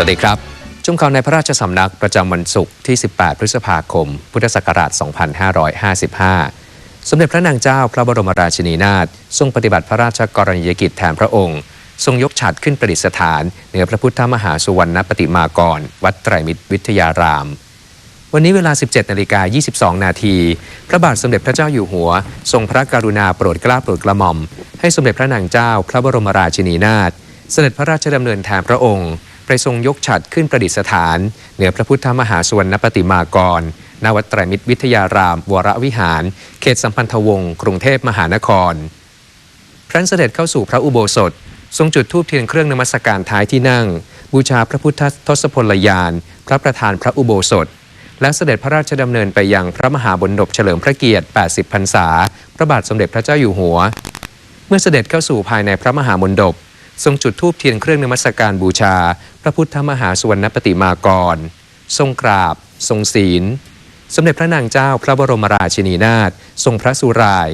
สวัสดีครับ จุ่มข่าวในพระราชสำนักประจำวันศุกร์ที่ 18 พฤษภาคม พุทธศักราช 2555 สมเด็จพระนางเจ้าพระบรมราชินีนาถทรงปฏิบัติพระราชกรณียกิจแทนพระองค์ ทรงยกฉัตรขึ้นประดิษฐาน เหนือพระพุทธมหาสุวรรณปฏิมากร วัดไตรมิตรวิทยาราม วันนี้เวลา 17 นาฬิกา 22 นาที พระบาทสมเด็จพระเจ้าอยู่หัว ทรงพระกรุณาโปรดเกล้าโปรดกระหม่อม ให้สมเด็จพระนางเจ้า พระบรมราชินีนาถเสด็จพระราชดำเนินแทนพระองค์ ไปทรงยกฉัตรขึ้นประดิษฐาน เหนือพระพุทธมหาสวรรณปฏิมากรณวัดไตรมิตรวิทยาราม วรวิหาร เขตสัมพันธวงศ์กรุงเทพมหานคร ครั้นเสด็จเข้าสู่พระอุโบสถ ทรงจุดธูปเทียนเครื่องนมัสการท้ายที่นั่ง บูชาพระพุทธทศพลยาน พระประธานพระอุโบสถ และเสด็จพระราชดำเนินไปยังพระมหาบดบเฉลิมพระเกียรติ 80 พรรษา พระบาทสมเด็จพระเจ้าอยู่หัว เมื่อเสด็จเข้าสู่ภายในพระมหามณฑปทรงจุดธูปเทียนเครื่องนมัสการบูชา ระพุทธมหาสุวรรณปฏิมากร ทรงกราบ ทรงศีล สมเด็จพระนางเจ้าพระบรมราชินีนาถทรงพระสุราย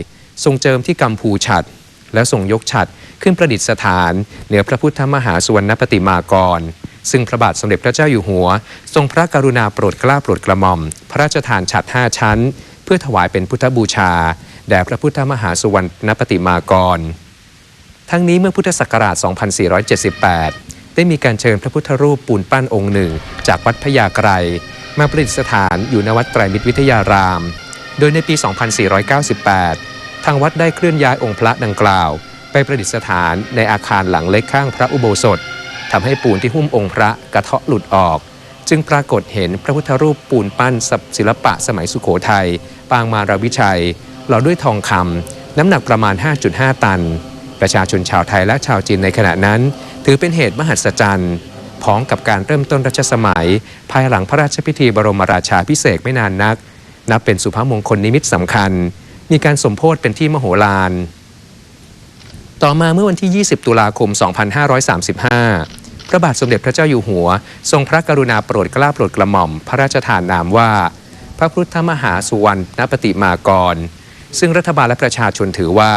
ทรงเจิมที่กัมพูฉัตรและทรงยกฉัตรขึ้นประดิษฐาน เหนือพระพุทธมหาสุวรรณปฏิมากร ซึ่งพระบาทสมเด็จพระเจ้าอยู่หัว ทรงพระกรุณาโปรดเกล้าโปรดกระหม่อม พระราชทานฉัตรห้าชั้น เพื่อถวายเป็นพุทธบูชาแด่พระพุทธมหาสุวรรณปฏิมากร ทั้งนี้เมื่อพุทธศักราช 2478 ได้มีการเชิญพระพุทธรูปปูนปั้นองค์หนึ่ง จากวัดพญาไกรมาประดิษฐานอยู่ณวัดไตรมิตรวิทยาราม โดยในปี 2498 ทางวัดได้เคลื่อนย้ายองค์พระดังกล่าว ไปประดิษฐานในอาคารหลังเล็กข้างพระอุโบสถทำให้ปูนที่หุ้มองค์พระกระเทาะหลุดออก จึงปรากฏเห็นพระพุทธรูปปูนปั้นศิลปะสมัยสุโขทัยปางมารวิชัย หล่อด้วยทองคำน้ำหนักประมาณ 5.5 ตัน ประชาชนชาวไทยและชาวจีนในขณะนั้น ถือเป็นเหตุมหัศจรรย์พ้องกับการเริ่มต้นรัชสมัย ภายหลังพระราชพิธีบรมราชาพิเศษไม่นานนัก นับเป็นสุภาพมงคลนิมิตสำคัญ มีการสมโพธเป็นที่มโหฬารต่อมาเมื่อวันที่ 20 ตุลาคม 2535 พระบาทสมเด็จพระเจ้าอยู่หัว ทรงพระกรุณาโปรดเกล้าโปรดกระหม่อม พระราชทานนามว่า พระพุทธมหาสุวรรณปฏิมากร ซึ่งรัฐบาลและประชาชนถือว่า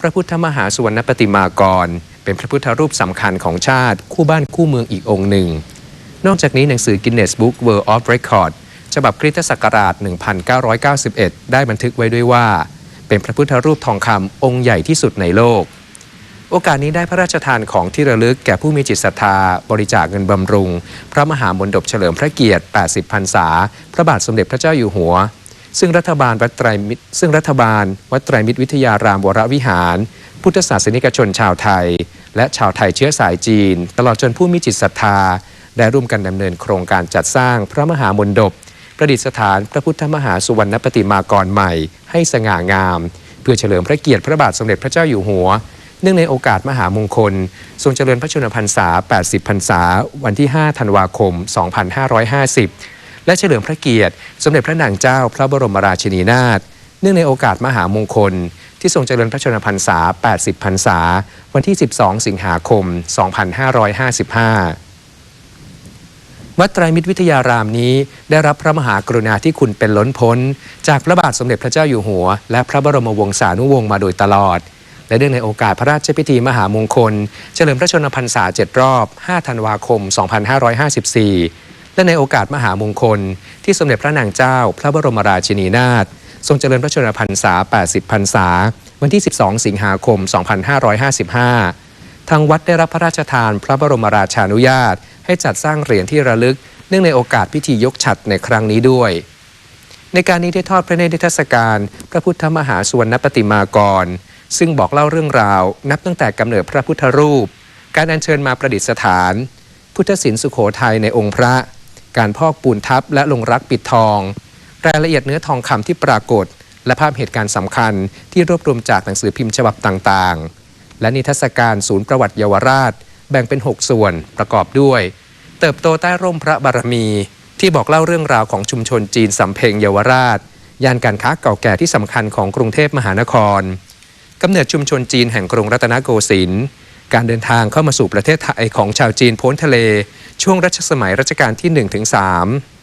พระพุทธมหาสุวรรณปฏิมากร เป็นพระพุทธรูปสำคัญของชาติ คู่บ้านคู่เมืองอีกองค์หนึ่ง นอกจากนี้หนังสือ Guinness Book World of Record ฉบับคริสตศักราช 1991 ได้บันทึกไว้ด้วยว่า เป็นพระพุทธรูปทองคำองค์ใหญ่ที่สุดในโลก โอกาสนี้ได้พระราชทานของที่ระลึกแก่ผู้มีจิตศรัทธา บริจาคเงินบำรุง พระมหามณฑปเฉลิมพระเกียรติ 80 พรรษา พระบาทสมเด็จพระเจ้าอยู่หัวซึ่งรัฐบาลวัดไตรมิตรซึ่งรัฐบาลวัดไตรมิตรวิทยารามวรวิหาร พุทธศาสนิกชนชาวไทย และชาวไทยเชื้อสายจีน ตลอดจนผู้มีจิตศรัทธา ได้ร่วมกันดำเนินโครงการจัดสร้างพระมหามณฑปประดิษฐานพระพุทธมหาสุวรรณปฏิมากรใหม่ ให้สง่างาม เพื่อเฉลิมพระเกียรติพระบาทสมเด็จพระเจ้าอยู่หัว เนื่องในโอกาสมหามงคล ทรงเจริญพระชนมพรรษา 80 พรรษา วันที่ 5 ธันวาคม 2550 และเฉลิมพระเกียรติ สมเด็จพระนางเจ้าพระบรมราชินีนาถ เนื่องในโอกาสมหามงคล ที่ทรงเจริญพระชนมพรรษา 80 พรรษา วันที่ 12 สิงหาคม 2555วัดไตรมิตรวิทยารามนี้ได้รับพระมหากรุณาธิคุณเป็นล้นพ้น จากพระบาทสมเด็จพระเจ้าอยู่หัว และพระบรมวงศานุวงศ์มาโดยตลอด และเนื่องในโอกาสพระราชพิธีมหามงคล เฉลิมพระชนมพรรษา7รอบ 5 ธันวาคม 2554 และในโอกาสมหามงคล ที่สมเด็จพระนางเจ้า พระบรมราชินีนาถ ทรงเจริญพระชนมพรรษา 80 พรรษา วันที่ 12 สิงหาคม 2555 ทางวัดได้รับพระราชทานพระบรมราชานุญาต ให้จัดสร้างเหรียญที่ระลึก เนื่องในโอกาสพิธียกฉัตรในครั้งนี้ด้วย ในการนี้ได้ทอดพระเนตรนิทรรศการ พระพุทธมหาสวรรณปฏิมากร ซึ่งบอกเล่าเรื่องราว นับตั้งแต่กำเนิดพระพุทธรูป การอัญเชิญมาประดิษฐาน พุทธศิลป์สุโขทัยในองค์พระ การพอกปูนทับและลงรักปิดทอง รายละเอียดเนื้อทองคำที่ปรากฏ และภาพเหตุการณ์สำคัญที่รวบรวมจากหนังสือพิมพ์ฉบับต่างๆ และนิทรรศการศูนย์ประวัติเยาวราช แบ่งเป็น 6 ส่วนประกอบด้วย เติบโตใต้ร่มพระบารมี ที่บอกเล่าเรื่องราวของชุมชนจีนสำเพ็งเยาวราชย่านการค้าเก่าแก่ที่สำคัญของกรุงเทพมหานครกำเนิดชุมชนจีนแห่งกรุงรัตนโกสินทร์การเดินทางเข้ามาสู่ประเทศไทยของชาวจีนพ้นทะเล ช่วงรัชสมัยรัชกาลที่1-3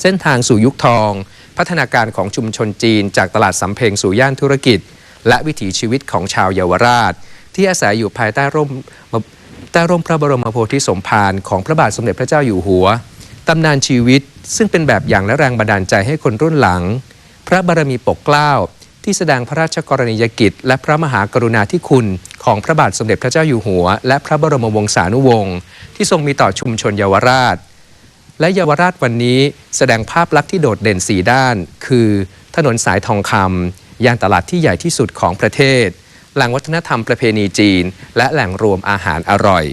เส้นทางสู่ยุคทอง พัฒนาการของชุมชนจีน จากตลาดสำเพ็งสู่ย่านธุรกิจ และวิถีชีวิตของชาวเยาวราช ที่อาศัยอยู่ภายใต้ร่มใต้ร่มพระบรมโพธิสมภารของพระบาทสมเด็จพระเจ้าอยู่หัวตำนานชีวิตซึ่งเป็นแบบอย่างและแรงบันดาลใจให้คนรุ่นหลัง พระบารมีปกเกล้าที่แสดงพระราชกรณียกิจ และพระมหากรุณาธิคุณ ของพระบาทสมเด็จพระเจ้าอยู่หัว และพระบรมวงศานุวงศ์ที่ทรงมีต่อชุมชนเยาวราช และเยาวราชวันนี้แสดงภาพลักษณ์ที่โดดเด่นสีด้าน คือ ถนนสายทองคำย่านตลาดที่ใหญ่ที่สุดของประเทศ แหล่งวัฒนธรรมประเพณีจีน และแหล่งรวมอาหารอร่อย